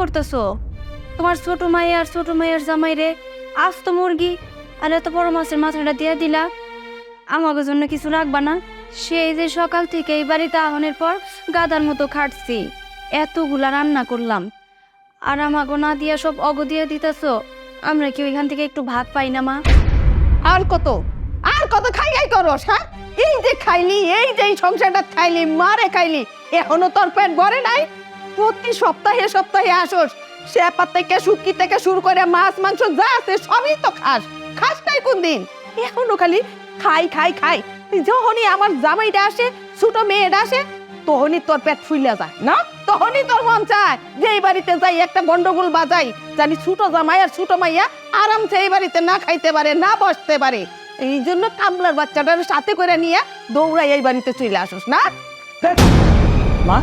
করতেছো? তোমার ছোট মাইয়া আর ছোট মায়ের জামাই রে আজ তো মুরগি আর এত বড় মাছের মাথাটা দিয়ে দিলা। আমাকে জন্য কিছু রাখবা না। সেই যে সকাল থেকে এই বাড়িতে আহনের পর গাদার মতো খাটছি। এতগুলা রান্না করলাম। আর আমাকে না দিয়া সব অগ দিয়ে দিতেছো। আমরা কি ওইখান থেকে একটু ভাত পাই না, মা? আর কত? আর কত খাই খাই করস হ্যাঁ? এই যে খাইলি, এই যে সংসারটা খাইলি, মারে খাইলি, এখনও তোর পেট ভরে নাই? প্রতি সপ্তাহে সপ্তাহে আসোস। শেপা থেকে শুটকি থেকে শুরু করে মাছ মাংস যা আছে সবই তো খাস। খাস নাই কোন দিন এখনও খালি খাই খাই খাই। তুই যখনই আমার জামাইটা আসে ছোট মেয়েটা আসে তখনই তোর পেট ফুইলা যায় না? তখনই তোর মন চায় যে এই বাড়িতে যাই একটা গন্ডগোল বাজাই। জানি ছোট জামাই আর ছোট মাইয়া আরামসে এই বাড়িতে না খাইতে পারে না বসতে পারে। এই জন্য কামলার বাচ্চাটার সাথে করে নিয়ে দৌড়াই এই বাড়িতে চলে আসোস না? মা?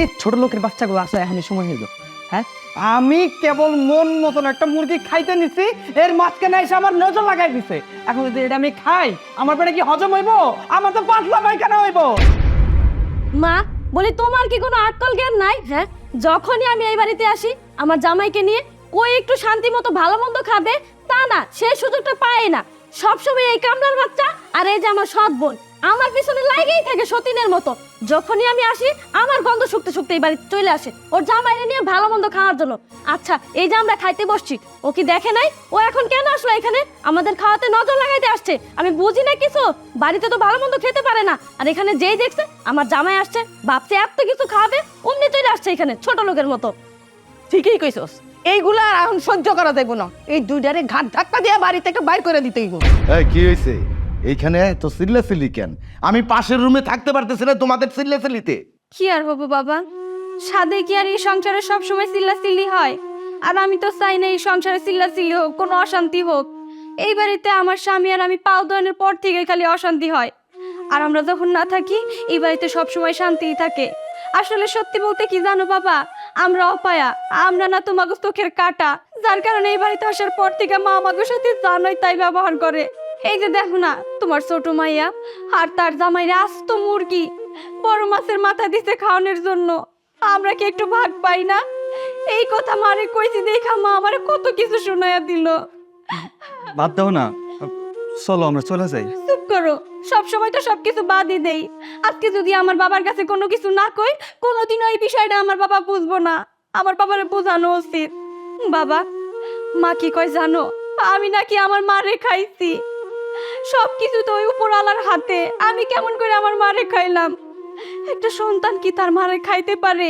এই ছোট লোকের বাচ্চাগুলো আসা এখন সময় হইল হ্যাঁ? আমি কেবল মন মতন একটা মুরগি খাইতে নিছি, এর মাঝখানে এসে আমার নজর লাগাই দিছে। এখন যদি এটা আমি খাই, আমার পেটে কি হজম হইব? আমার তো পাতলা পায়খানা হইব। মা, বলি তোমার কি কোনো আটকল জ্ঞান নাই? হ্যাঁ? যখনই আমি এই বাড়িতে আসি, আমার জামাইকে নিয়ে কই একটু শান্তি মতো ভালো মন্দ খাবে, তা না সেই সুযোগটা পায় না। সবসময় এই কামলার বাচ্চা আর এই যে আমার সৎ বোন। আমার পিছনে লাগেই থাকে সতীনের মতো। যখনই আমি আসি আমার গন্ধ শুকতে শুকতে এই বাড়িতে চলে আসে। ওর জামাইরে নিয়ে ভালো মন্দ খাওয়ার জন্য। আচ্ছা এই যে আমরা খাইতে বসছি ও কি দেখে নাই? ও এখন কেন আসলো এখানে? আমাদের খাওয়াতে নজর লাগাইতে আসছে। আমি বুঝি না কিছু। বাড়িতে তো ভালো মন্দ খেতে পারে না। আর এখানে যেই দেখছে আমার জামাই আসছে। ভাবছে এত কিছু খাবে অমনি চলে আসছে এখানে ছোট লোকের মতো। ঠিকই কইছস। এইগুলা আর এখন সহ্য করা যাইব না। এই দুইটারে ঘাট ধাক্কা দিয়ে বাড়ি থেকে বাইর করে দিতেই এই কি হয়েছে এইখানে তো চিল্লাচিল্লি কেন? আমি পাশের রুমে থাকতে পারতেছি না তোমাদের চিল্লাচিল্লিতে কি আর হব বাবা? সাদে কি আর এই সংসারে সব সময় চিল্লা চিল্লি হয়? আর আমি তো চাই না এই সংসারে চিল্লা চিল্লি হোক, কোনো অশান্তি হোক। এই বাড়িতে আমার স্বামী আর আমি পাও দোয়ানোর পর থেকে খালি অশান্তি হয়। আর আমরা যখন না থাকি, এই বাড়িতে সব সময় শান্তিই থাকে। আসলে সত্যি বলতে কি জানো বাবা? আমরা অপায়া, আমরা না তোমাকে চোখের কাটা। যার কারণে এই বাড়িতে আসার পর থেকে মা আমাদের সাথে জানোই তাই ব্যবহার করে। এই যে দেখো না তোমার ছোট মাইয়া আর তার জামাইরা আস্ত মুরগি। বড় মাছের মাথা দিতে খাওয়ানোর জন্য। আমরা কি একটু ভাগ পাই না? এই কথা মারে কইছি দেখা মা আমারে কত কিছু শোনায়া দিল। বাদ দাও না চলো আমরা চলে যাই। চুপ করো সব সময় তো সবকিছু বাদই দেই। আজকে যদি আমার বাবার কাছে কোনো কিছু না কই কোনোদিনও এই বিষয়টা আমার বাবা বুঝব না। আমার বাবারে বোঝানো উচিত। বাবা মা কি কয় জানো? আমি নাকি আমার মারে খাইছি। সব কিছু তো ওই উপরওয়ালার হাতে। আমি কেমন করে আমার মারে খাইলাম? একটা সন্তান কি তার মারে খাইতে পারে?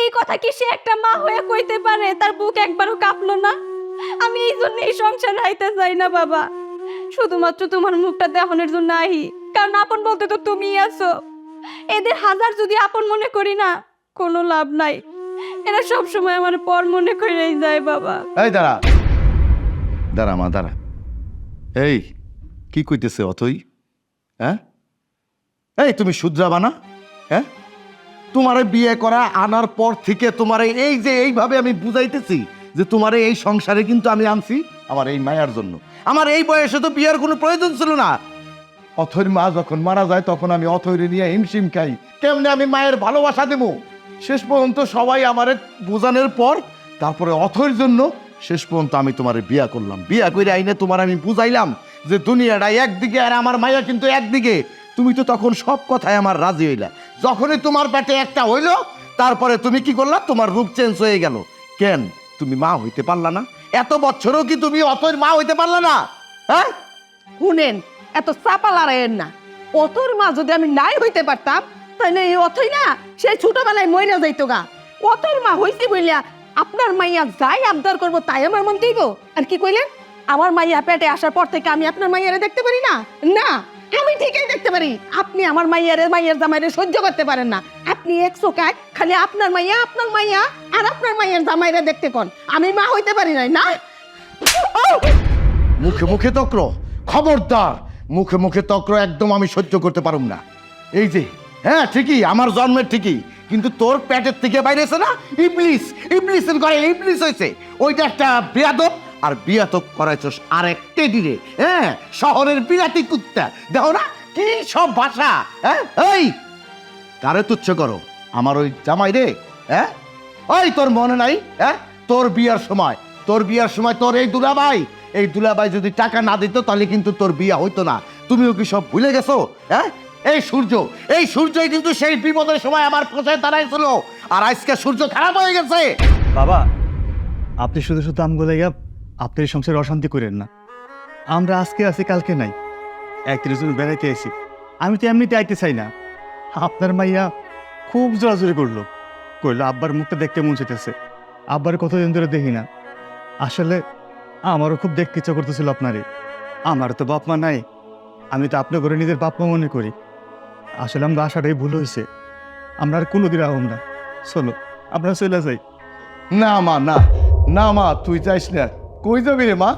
এই কথা কি সে একটা মা হয়ে কইতে পারে? তার বুক একবারও কাঁপলো না? আমি এই জন্য এই সংসার হাইতে চাই না, বাবা। শুধুমাত্র তোমার মুখটা দেখানোর জন্য আহি। কারণ আপন বলতে তো তুমিই আছো। এদের হাজার যদি আপন মনে করি না, কোনো লাভ নাই। এরা সব সময় আমার পর মনে করেই যায়, বাবা। এই দাঁড়া। দাঁড়া মা, দাঁড়া। এই কি কইতেছে অতই হ্যাঁ? এই তুমি শুদ্রাবা না হ্যাঁ? তোমারে বিয়ে করা আনার পর থেকে তোমারে এই যে এইভাবে আমি বুঝাইতেছি যে তোমারে এই সংসারে কিন্তু আমি আনছি আমার এই মায়ার জন্য। আমার এই বয়সে তো বিয়ের কোনো প্রয়োজন ছিল না। অথৈর মা যখন মারা যায় তখন আমি অথৈরে নিয়ে হিমশিম খাই। কেমনে আমি মায়ের ভালোবাসা দেবো। শেষ পর্যন্ত সবাই আমারে বোঝানোর পর তারপরে অথৈর জন্য শেষ পর্যন্ত আমি তোমার বিয়া করলাম। বিয়া করে আইনে তোমার আমি বুঝাইলাম। যে দুনিয়াটা একদিকে আর আমার মায়া কিন্তু একদিকে, তুমি তো তখন সব কথায় আমার রাজি হইলা। যখনই তোমার পেটে একটা হইল, তারপরে তুমি কি করলা? তোমার রূপ চেঞ্জ হয়ে গেল। কেন? তুমি মা হইতে পারলা না। এত বছরও কি তুমি অথৈর মা হইতে পারলা না? হ্যাঁ? শুনেন, এত চাপা লড়াইয়ের না। অতর মা যদি আমি নাই হইতে পারতাম তাহলে এই অথই না, সেই ছোটবেলায় মইরা যাইতো গা। অতর মা হইছি বলিয়া, আপনার মাইয়া যাই আবদার করব, তাই আমার মন দিব আর কি কইলেন? আমার মাইয়া পেটে আসার পর থেকে আমি আপনার মাইয়ারে দেখতে পারি না? না, আমি ঠিকই দেখতে পারি। আপনি আমার মাইয়ারে, মাইয়ার জামাইরে সহ্য করতে পারেন না। আপনি এক চোখায় খালি আপনার মাইয়া আপনার মাইয়া আর আপনার মাইয়ার জামাইরে দেখতে কোন। আমি মা হইতে পারি নাই, না? মুখে মুখে তক্র, খবরদার। মুখে মুখে তক্র একদম আমি সহ্য করতে পারুম না। এই যে হ্যাঁ ঠিকই, আমার জন্মের ঠিকই। কিন্তু তোর পেটের থেকে বাইরেছে না, ইবলিস, ইবলিসের ঘরে ইবলিস হয়েছে ওইটা একটা বিয়াদব। আর বিয়াদব করাইছস আর এক টেডিরে হ্যাঁ? শহরের বিরাটি কুত্তা। দেখো না, কি সব ভাষা হ্যাঁ? এই কারে তুচ্ছ করো, আমার ওই জামাই রে হ্যাঁ? ওই তোর মনে নাই হ্যাঁ? তোর বিয়ার সময়, তোর বিয়ার সময় তোর এই দুলাভাই এই দুলাভাই যদি টাকা না দিত, তাহলে কিন্তু তোর বিয়া হইতো না। তুমিও কি সব ভুলে গেছো হ্যাঁ? এই সূর্য, এই সূর্যই কিন্তু সেই বিপদের সময় আমার পাশে দাঁড়াইছিল, আর আজকে সূর্য খারাপ হয়ে গেছে। বাবা, আপনি শুধু শুধু আমগুলো আপনার সংসারে অশান্তি করেন না। আমরা আজকে আছি, কালকে নাই। একত্রিশ জন বেড়াইতে এসি আমি তো এমনিতে আইতে চাই না। আপনার মাইয়া খুব জোরাজোরি করল। কইলো, আব্বার মুখটা দেখতে মন চাইতেছে। আব্বার কতদিন ধরে দেখি না। আসলে আমারও খুব দেখতে ইচ্ছা করতেছিল আপনারে। আমার তো বাপ মা নাই। আমি তো আপনার করে নিজের বাপ মা মনে করি। আসলে আমরা আশাটাই ভুল হয়েছে। আমরা আর কোনোদিন আহম না। চলো, আমরা চলে যাই। না মা, না। না মা, তুই যাইস না। কই যাবি রে মা?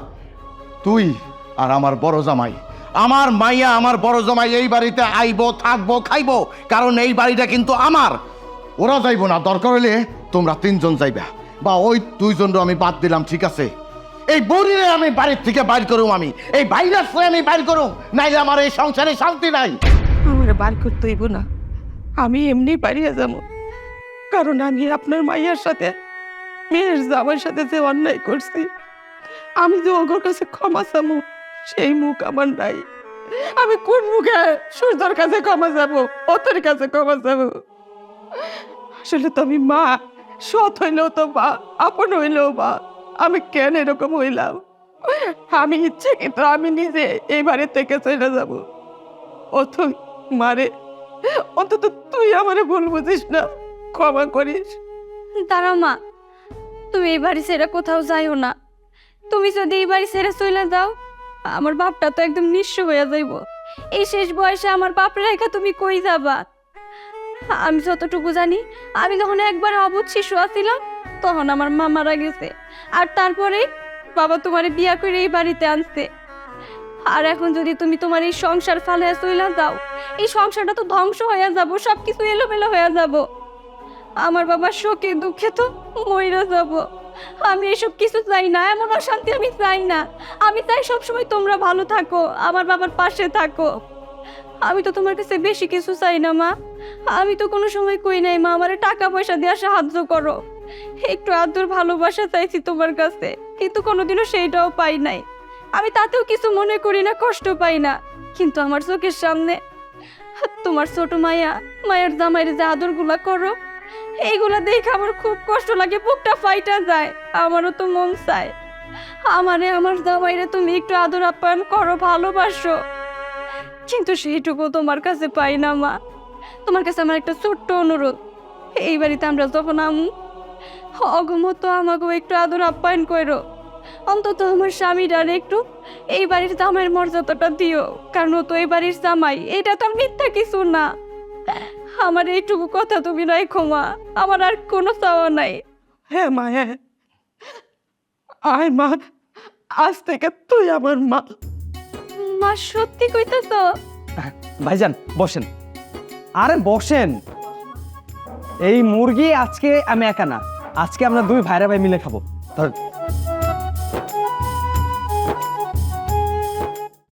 তুই আর আমার বড় জামাই। আমার মাইয়া, আমার বড় জামাই এই বাড়িতে আইবো, থাকব, খাইবো। কারণ এই বাড়িটা কিন্তু আমার। ওরা যাইবো না, দরকার হলে তোমরা তিনজন যাইবা। বা ওই দুইজন আমি বাদ দিলাম, ঠিক আছে? এই বড়িরে আমি বাড়ির থেকে বাইর করুম আমি। এই ভাইরাস আমি বাইর করুম। নাইলে আমার এই সংসারে শান্তি নাই। আমার বার করতে হইব না। আমি এমনি পারিয়া যাব। কারণ আমি আপনার মাইয়ার সাথে, মেয়ের জামার সাথে যে অন্যায় করছি আমি যে ওগর কাছে ক্ষমা চাবো, সেই মুখ আমার নাই। আমি কোন মুখে সূর্যর কাছে ক্ষমা যাব ওদের কাছে ক্ষমা যাব আসলে তো আমি মা, সৎ হইলেও তো বা আপন হইলেও বা আমি কেন এরকম হইলাম? আমি ইচ্ছে কিন্তু আমি নিজে এই বাড়ি থেকে চলে যাব। তুই মারে অন্তত তুই আমারে ভুল বুঝিস না, ক্ষমা করিস। দাঁড়াও মা, তুমি এই বাড়ি ছেড়ে কোথাও যাইও না। তুমি যদি এই বাড়ি ছেড়ে চলে যাও আমার বাপটা তো একদম নিঃস্ব হয়ে যাইব। এই শেষ বয়সে আমার বাপ রেখা তুমি কই যাবা? আমি যতটুকু জানি, আমি যখন একবার অবুধ শিশু আছিলাম, তখন আমার মা মারা গেছে। আর তারপরে বাবা তোমার বিয়া করে এই বাড়িতে আনছে। আর এখন যদি তুমি তোমার এই সংসার ফালে চলে যাও এই সংসারটা তো ধ্বংস হয়ে যাব সব কিছু এলোমেলো হয়ে যাব। আমার বাবার শোকে দুঃখে তো মইরা যাব। আমি এসব কিছু চাই না, এমন অশান্তি আমি চাই না। আমি চাই সবসময় তোমরা ভালো থাকো, আমার বাবার পাশে থাকো। আমি তো তোমার কাছে বেশি কিছু চাই না, মা। আমি তো কোনো সময় কই নাই, মা, আমারে টাকা পয়সা দেওয়া সাহায্য করো। একটু আদর ভালোবাসা চাইছি তোমার কাছে, কিন্তু কোনোদিনও সেইটাও পাই নাই। আমি তাতেও কিছু মনে করি না, কষ্ট পাই না। কিন্তু আমার চোখের সামনে তোমার ছোট মায়া, মায়ের জামাইয়ের যে আদরগুলা করো এইগুলা দেখে আমার খুব কষ্ট লাগে, বুকটা ফাইটা যায়, আমারও তো মন চায়। আমারে, আমার জামাইরে তুমি একটু আদর আপ্যায়ন করো, ভালোবাসো। কিন্তু সেইটুকু তোমার কাছে পাই না, মা। তোমার কাছে আমার একটা ছোট্ট অনুরোধ। এই বাড়িতে আমরা যখন আমু অগমত আমাকেও একটু আদর আপ্যায়ন করো। অন্তত আমার স্বামীটার একটু এই বাড়ির জামাইয়ের মর্যাদাটা দিও, কারণ ও তো এই বাড়ির জামাই। এটা তো মিথ্যা কিছু না। আমার এইটুকু কথা তুমি নয় ক্ষমা। আমার আর কোনো চাওয়া নাই। হ্যাঁ মা হ্যাঁ আয় মা আজ থেকে তুই আমার মা। মা সত্যি কইতেছ? ভাইজান বসেন। আরে বসেন। এই মুরগি আজকে আমি একা না। আজকে আমরা দুই ভাইরা ভাই মিলে খাব। ধর